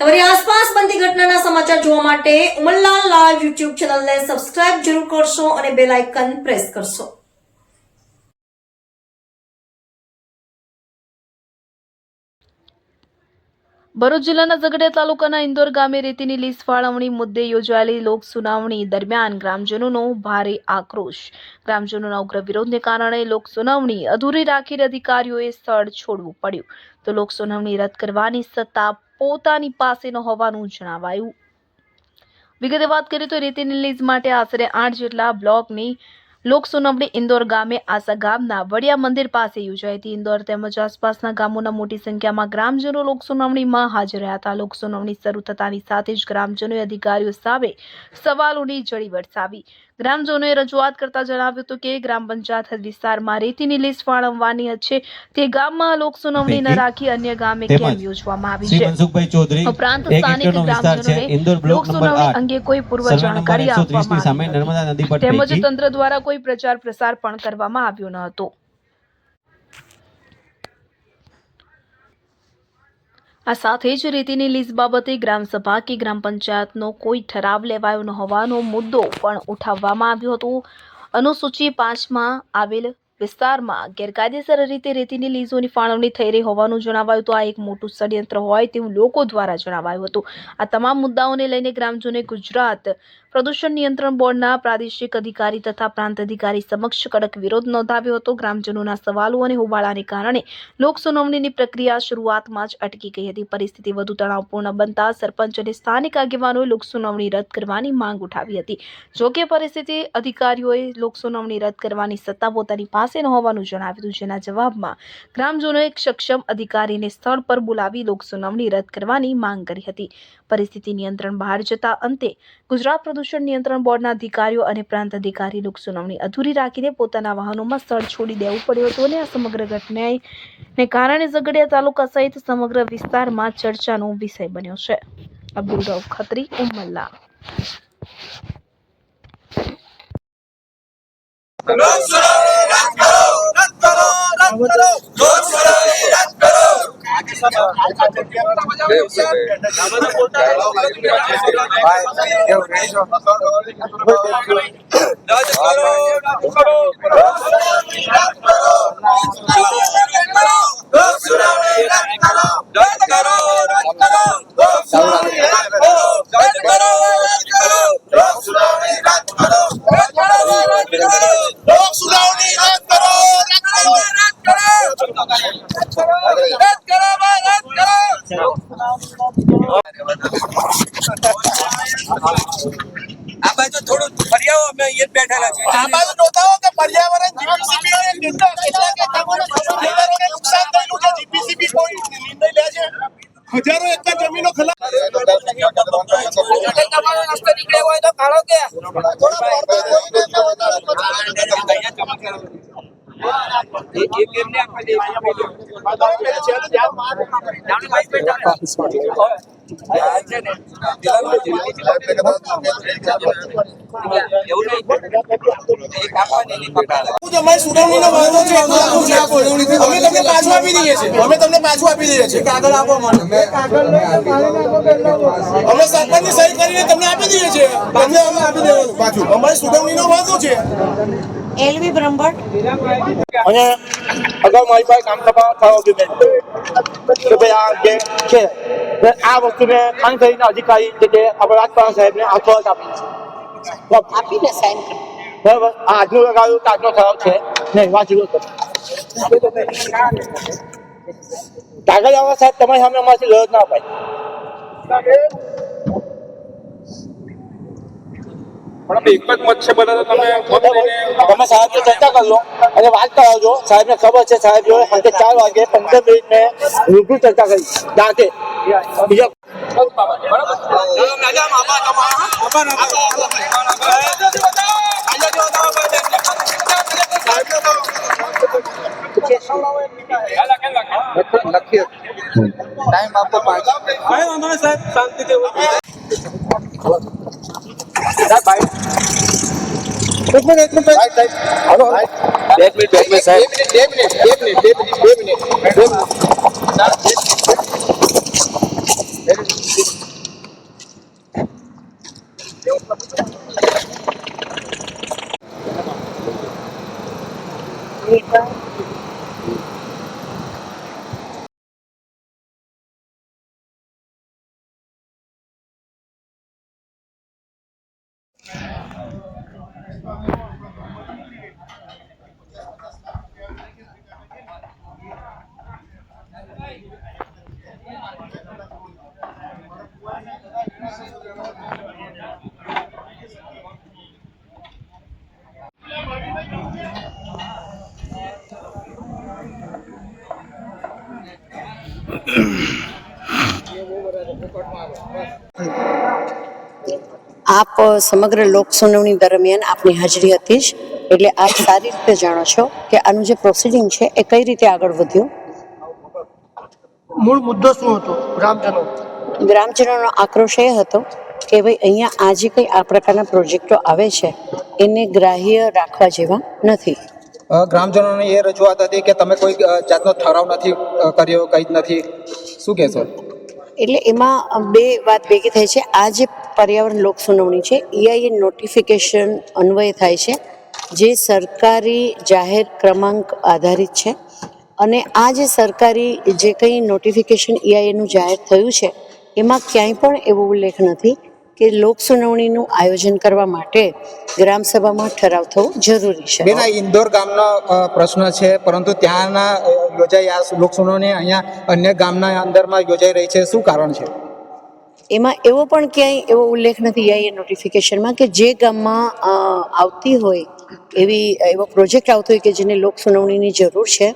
તમારી આસપાસ બનતી ઘટનાના સમાચાર જોવા માટે ઉમરલાલ લાલ યુટ્યુબ ચેનલને સબસ્ક્રાઇબ જરૂર કરશો અને બેલ આઇકન પ્રેસ કરશો. ભરૂચ જિલ્લાના ઝઘડિયા તાલુકાના ઇન્દોર ગામે રેતીની લીઝ ફાળવણી મુદ્દે યોજાયેલી લોક સુનાવણી દરમિયાન ગ્રામજનોનો ભારે આક્રોશ. ગ્રામજનોના ઉગ્ર વિરોધને કારણે લોક સુનાવણી અધૂરી રાખી અધિકારીઓએ સ્થળ છોડવું પડ્યું. તો લોક સુનાવણી રદ કરવાની સત્તા પોતાની પાસે ન હોવાનું જણાવાયું. વિગતે વાત કરીએ તો રેતીની લીઝ માટે આશરે આઠ જેટલા બ્લોકની લોક સુનાવણી ઇન્દોર ગામે આસા ગામના વડિયા મંદિર પાસે યોજાઈ હતી. ઇન્દોર તેમજ આસપાસના ગામોના મોટી સંખ્યામાં ગ્રામજનો લોક સુનાવણીમાં હાજર રહ્યા હતા. લોક સુનાવણી શરૂ થતાની સાથે જ ગ્રામજનોએ અધિકારીઓ સામે સવાલોની જડી વરસાવી. ગ્રામજનોએ રજૂઆત કરતા જણાવ્યું હતું કે ગ્રામ પંચાયત વિસ્તારમાં રેતીની લીસ ફાળવવાની છે. તે ગામમાં લોક સુનાવણી ન રાખી અન્ય ગામે કેમ યોજવામાં આવી છે. ઉપરાંત સ્થાનિક ગ્રામજનોને લોક સુનાવણી અંગે કોઈ પૂર્વ જાણકારી આપવામાં તેમજ તંત્ર દ્વારા કોઈ પ્રચાર પ્રસાર પણ કરવામાં આવ્યો ન હતો. આ સાથે જ રેતીની લીઝ બાબતે ગ્રામસભા કે ગ્રામ પંચાયતનો કોઈ ઠરાવ લેવાયો ન હોવાનો મુદ્દો પણ ઉઠાવવામાં આવ્યો હતો. અનુસૂચિ પાંચમાં આવેલ વિસ્તારમાં ગેરકાયદેસર રીતે રેતીની લીઝોની ફાળવણી થઈ રહી હોવાનું જણાવાયું હતું. આ એક મોટું ષડયંત્ર હોય તેવું લોકો દ્વારા જણાવાયું હતું. આ તમામ મુદ્દાઓને લઈને ગ્રામજનોએ ગુજરાત પ્રદૂષણ નિયંત્રણ બોર્ડના પ્રાદેશિક અધિકારી તથા પ્રાંત અધિકારી સમક્ષ કડક વિરોધ નોંધાવ્યો હતો. ગ્રામજનોના સવાલો અને હોબાળાને કારણે લોક સુનાવણીની પ્રક્રિયા શરૂઆતમાં જ અટકી ગઈ હતી. પરિસ્થિતિ વધુ તણાવપૂર્ણ બનતા સરપંચ અને સ્થાનિક આગેવાનોએ લોક સુનાવણી રદ કરવાની માંગ ઉઠાવી હતી. જોકે પરિસ્થિતિ અધિકારીઓએ લોક સુનાવણી રદ કરવાની સત્તા પોતાની પાસે ન હોવાનું જણાવ્યું હતું. જેના જવાબમાં ગ્રામજનોએ સક્ષમ અધિકારીને સ્થળ પર બોલાવી લોક સુનાવણી રદ કરવાની માંગ કરી હતી. પરિસ્થિતિ નિયંત્રણ બહાર જતા અંતે ગુજરાત પ્રદૂષણ નિયંત્રણ બોર્ડના અધિકારીઓ અને પ્રાંત અધિકારી લોક અધૂરી રાખીને પોતાના વાહનોમાં સ્થળ છોડી દેવું પડ્યું હતું અને આ સમગ્ર ઘટનાને કારણે ઝઘડિયા તાલુકા સહિત સમગ્ર વિસ્તારમાં ચર્ચાનો વિષય બન્યો છે. અબ્દુલ રૌફ ખત્રી, ઉમલ્લા. રદ રદ કરો રદ કરો આ બાજુ થોડું ફરી અમે અહીંયા બેઠેલા છીએ. આ બાજુ જોતા હો કે પર્યાવરણ જીપીસીબી એ કેટલા કેટલા કે ખેતરોને નુકસાન થયેલું છે? જીપીસીબી કોઈ નિર્ણય લે છે? હજારો એકર જમીનો ખલા તમારો રસ્તો નીકળ્યો હોય તો કાઢો કે એક એક એમને આપવા દે જાણે ભાઈ બેઠા આ છે ને એવું નહીં એ કાપવાની નહીં પકડાય અમારી સુનાવણીનો વાંધો છે પાછું આપી દઈએ છીએ અમે તમને પાછું આપી દઈએ છીએ કાગળ આપો મને અમે સરપંચની સહી કરીને તમને આપી દઈએ છીએ તમને અમે આપી દેવાનું પાછું અમારી સુનાવણીનો વાંધો છે. એલવી બ્રહ્મભટ્ટ. અને અગાઉ મારી પાસે કામ કરવા થયો બેન. કે ભાઈ આ જે છે આ વસ્તુને ખાન કરીને અધિકારી જે છે આપણે રાજપાલ સાહેબને આશ્વાસ આપી છે. આપીને સાઈન બરાબર. આ આજનું લગાવ્યું તો આજનો ઠરાવ છે. નહીં વાંચી. કાગળ આવવા સાહેબ તમારી સામે અમારાથી લડત ના અપાય. પણ એક જ મત છે બધા તો તમે મત સાહેબ તમે ચર્ચા કરી લો. અને વાત કરાવજો સાહેબને ખબર છે સાહેબ જોડે સાંજે ચાર વાગે પંદર મિનિટ મેં રૂબરૂ ચર્ચા કરી. જાતે. બીજા તમારા એક મિનિટ એક મિનિટ હાલો બે મિનિટ બે મિનિટ સાહેબ બે મિનિટ બે મિનિટ બે મિનિટ બે મિનિટ બે મિનિટ આપ અ, સમગ્ર લોક સુનાવણી દરમિયાન આપની હાજરી હતી જ. એટલે આપ સારી રીતે જાણો છો કે આનું જે પ્રોસિડિંગ છે એ કઈ રીતે આગળ વધ્યું? મૂળ મુદ્દો શું હતો? ગ્રામજનો. ગ્રામજનોનો આક્રોશ એ હતો કે ભાઈ અહીંયા આજે જે કંઈ આ પ્રકારના પ્રોજેક્ટો આવે છે એને ગ્રાહ્ય રાખવા જેવા નથી. ગ્રામજનોની એ રજૂઆત હતી કે તમે કોઈ જાતનો ઠરાવ નથી કર્યો કંઈ જ નથી. શું કહેશો? એટલે એમાં બે વાત ભેગી થાય છે. આ જે પર્યાવરણ લોક સુનાવણી છે, ઈઆઈએ નોટિફિકેશન અન્વય થાય છે, જે સરકારી જાહેર ક્રમાંક આધારિત છે. અને આ જે સરકારી જે કંઈ નોટિફિકેશન ઈઆઈએનું જાહેર થયું છે, એમાં ક્યાંય પણ એવો ઉલ્લેખ નથી. કે લોક સુનાવણીનું આયોજન કરવા માટે ગ્રામસભામાં ઠરાવ થવો જરૂરી છે. બેન ઇન્દોર ગામનો પ્રશ્ન છે પરંતુ ત્યાંના યોજાઈ આ લોકસુનાવણી અહીંયા અન્ય ગામના અંદરમાં યોજાઈ રહી છે. શું કારણ છે? એમાં એવો પણ ક્યાંય એવો ઉલ્લેખ નથી આઈ નોટિફિકેશનમાં કે જે ગામમાં આવતી હોય એવી એવો પ્રોજેક્ટ આવતો હોય કે જેને લોક સુનાવણીની જરૂર છે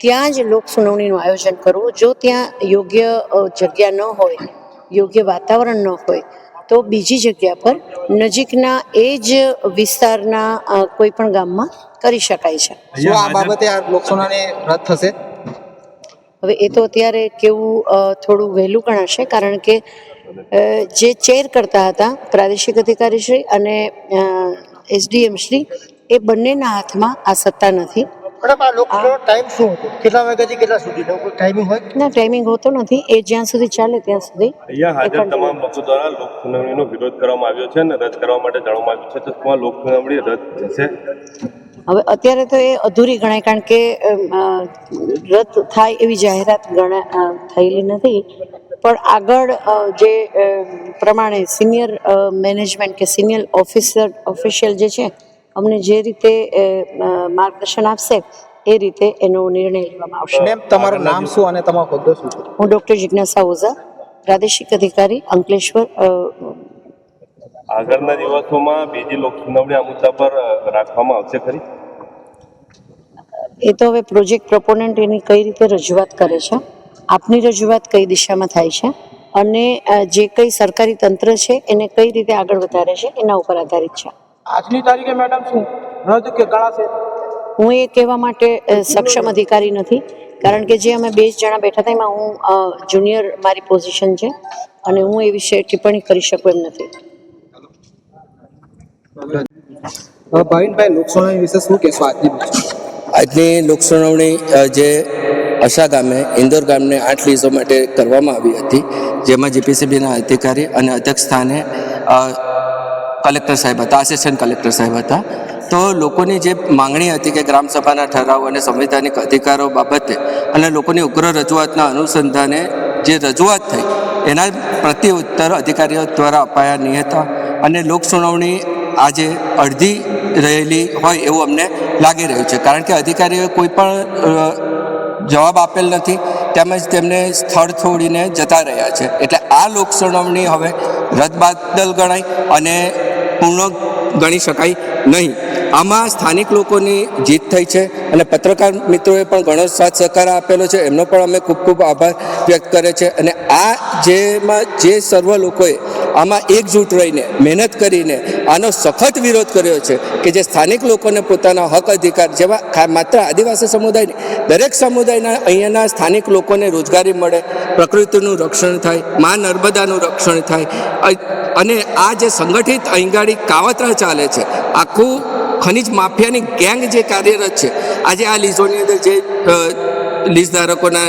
ત્યાં જ લોક સુનાવણીનું આયોજન કરવું. જો ત્યાં યોગ્ય જગ્યા ન હોય યોગ્ય વાતાવરણ ન હોય તો બીજી જગ્યા પર નજીકના એ જ વિસ્તારના કોઈ પણ ગામમાં કરી શકાય છે. શું આ બાબતે આ રદ થશે? હવે એ તો અત્યારે કેવું થોડું વહેલું ગણાશે કારણ કે જે ચેર કરતા હતા પ્રાદેશિક અધિકારી શ્રી અને એસડીએમ શ્રી એ બંનેના હાથમાં આ સત્તા નથી. મેડમ આ લોકસભાનો ટાઈમ શું હતો? કેટલા વાગ્યાથી કેટલા સુધીનો કોઈ ટાઈમિંગ હોય? ના ટાઈમિંગ હોતો નથી. એ જ્યાં સુધી ચાલે ત્યાં સુધી અહીંયા હાજર તમામ લોકો દ્વારા લોક સુનાવણીનો વિરોધ કરવામાં આવ્યો છે અને રદ કરવા માટે જણાવવામાં આવ્યું છે. તો શું લોક સુનાવણી રદ થશે. હવે અત્યારે તો એ અધૂરી ગણાય કારણ કે રદ થાય એવી જાહેરાત ગણા થયેલી નથી. પણ આગળ જે પ્રમાણે સિનિયર મેનેજમેન્ટ કે સિનિયર ઓફિસર ઓફિશિયલ જે છે અમને જે રીતે માર્ગદર્શન આપશે એ રીતે એનો નિર્ણય લેવામાં આવશે. મેમ તમારું નામ શું અને તમારો હોદ્દો શું છે? હું ડોક્ટર જિજ્ઞાસા ઓઝા પ્રાદેશિક અધિકારી અંકલેશ્વર આગળના દિવસોમાં બીજી લોક સુનાવણી આ મુદ્દા પર રાખવામાં આવશે ખરી? એ તો હવે પ્રોજેક્ટ પ્રપોનન્ટ એની કઈ રીતે રજૂઆત કરે છે આપની રજૂઆત કઈ દિશામાં થાય છે અને જે કંઈ સરકારી તંત્ર છે એને કઈ રીતે આગળ વધારે છે એના ઉપર આધારિત છે. આજની તારીખે મેડમ શું? રદ કે ગળાશે? હું એ કહેવા માટે સક્ષમ અધિકારી નથી કારણ કે જે અમે બે જણા બેઠા હતા એમાં હું જુનિયર મારી પોઝિશન છે અને હું એ વિશે ટિપ્પણી કરી શકું એમ નથી. ભાવિનભાઈ લોકસુનાવણી વિશે શું કહેશો આજની? આજની લોકસુનાવણી જે અશા ગામે ઇન્દોર ગામને આઠ લીઝો માટે કરવામાં આવી હતી જેમાં જીપીસીબીના અધિકારી અને અધ્યક્ષ સ્થાને કલેક્ટર સાહેબ હતા આસિસ્ટન્ટ કલેક્ટર સાહેબ હતા. તો લોકોની જે માંગણી હતી કે ગ્રામસભાના ઠરાવ અને સંવિધાનિક અધિકારો બાબતે અને લોકોની ઉગ્ર રજૂઆતના અનુસંધાને જે રજૂઆત થઈ, એના પ્રતિ ઉત્તર અધિકારીઓ દ્વારા અપાયા નહીં હતા અને લોક સુનાવણી આજે અડધી રહેલી હોય એવું અમને લાગી રહ્યું છે. કારણ કે અધિકારીઓએ કોઈ પણ જવાબ આપેલ નથી, તેમજ તેમને સ્થળ છોડીને જતા રહ્યા છે. એટલે આ લોક સુનાવણી હવે રદબાદલ ગણાય અને પૂર્ણ ગણી શકાય નહીં. આમાં સ્થાનિક લોકોની જીત થઈ છે અને પત્રકાર મિત્રોએ પણ ઘણો સાથ સહકાર આપેલો છે. એમનો પણ અમે ખૂબ ખૂબ આભાર વ્યક્ત કરે છે. અને આ જેમાં જે સર્વ લોકોએ આમાં એકજૂટ રહીને, મહેનત કરીને આનો સખત વિરોધ કર્યો છે કે જે સ્થાનિક લોકોને પોતાના હક, અધિકાર જેવા માત્ર આદિવાસી સમુદાયની, દરેક સમુદાયના અહીંયાના સ્થાનિક લોકોને રોજગારી મળે, પ્રકૃતિનું રક્ષણ થાય, મા નર્મદાનું રક્ષણ થાય અને આ જે સંગઠિત અહીંગાડી કાવતરા ચાલે છે, આખું ખનિજ માફિયાની ગેંગ જે કાર્યરત છે, આજે આ લીઝોની અંદર જે લીઝ ધારકોના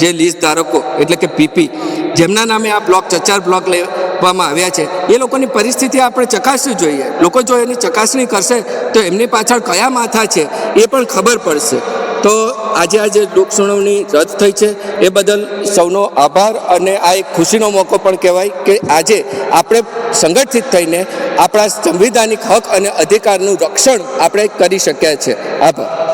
જે લીઝ ધારકો એટલે કે પીપી જેમના નામે આ બ્લોક, ચચાર બ્લોક લેવામાં આવ્યા છે, એ લોકોની પરિસ્થિતિ આપણે ચકાસવી જોઈએ. લોકો જો એની ચકાસણી કરશે, તો એમની પાછળ કયા માથા છે, એ પણ ખબર પડશે. તો આજે આજે લોક સુનાવણી રદ થઈ છે. એ બદલ સૌનો આભાર અને આ એક ખુશીનો મોકો પણ કહેવાય કે આજે આપણે સંગઠિત થઈને આપણા સંવિધાનિક હક અને અધિકારનું રક્ષણ આપણે કરી શક્યા છે. આભાર.